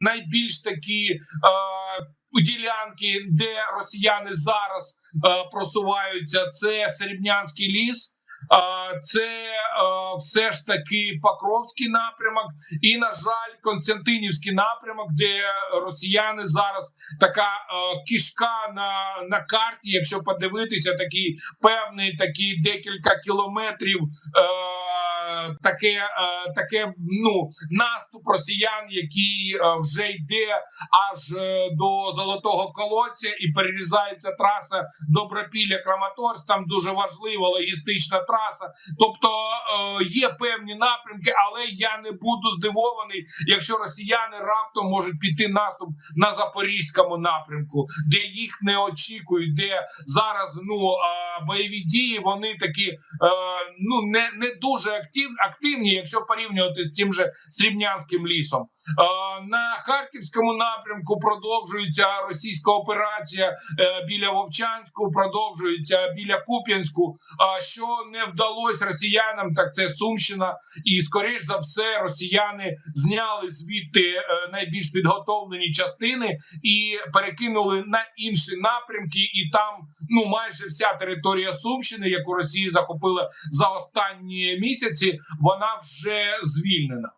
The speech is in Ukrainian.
найбільш такі. Е, Ділянки, де росіяни зараз е, просуваються, це Серебнянський ліс, е, це е, все ж таки Покровський напрямок, і на жаль, Константинівський напрямок, де росіяни зараз така е, кішка на, на карті. Якщо подивитися, такий певний такий декілька кілометрів. Е, таке, е, таке ну наступ росіян, який е, вже йде аж е, до золотого колодця і перерізається траса Добропілля Краматорськ. Там дуже важлива логістична траса. Тобто є певні напрямки, але я не буду здивований, якщо росіяни раптом можуть піти наступ на запорізькому напрямку, де їх не очікують, де зараз ну бойові дії вони такі ну не, не дуже актив, активні, якщо порівнювати з тим же Срібнянським лісом. Е, на харківському напрямку продовжується російська операція е, біля Вовчанську, продовжується біля Куп'янську. А що не вдалося росіянам, так це Сумщина, і скоріш за все росіяни зняли звідти е, найбільш підготовлені частини і перекинули на інші напрямки. І там ну майже вся територія Сумщини, яку Росія захопила за останні місяці, вона вже звільнена.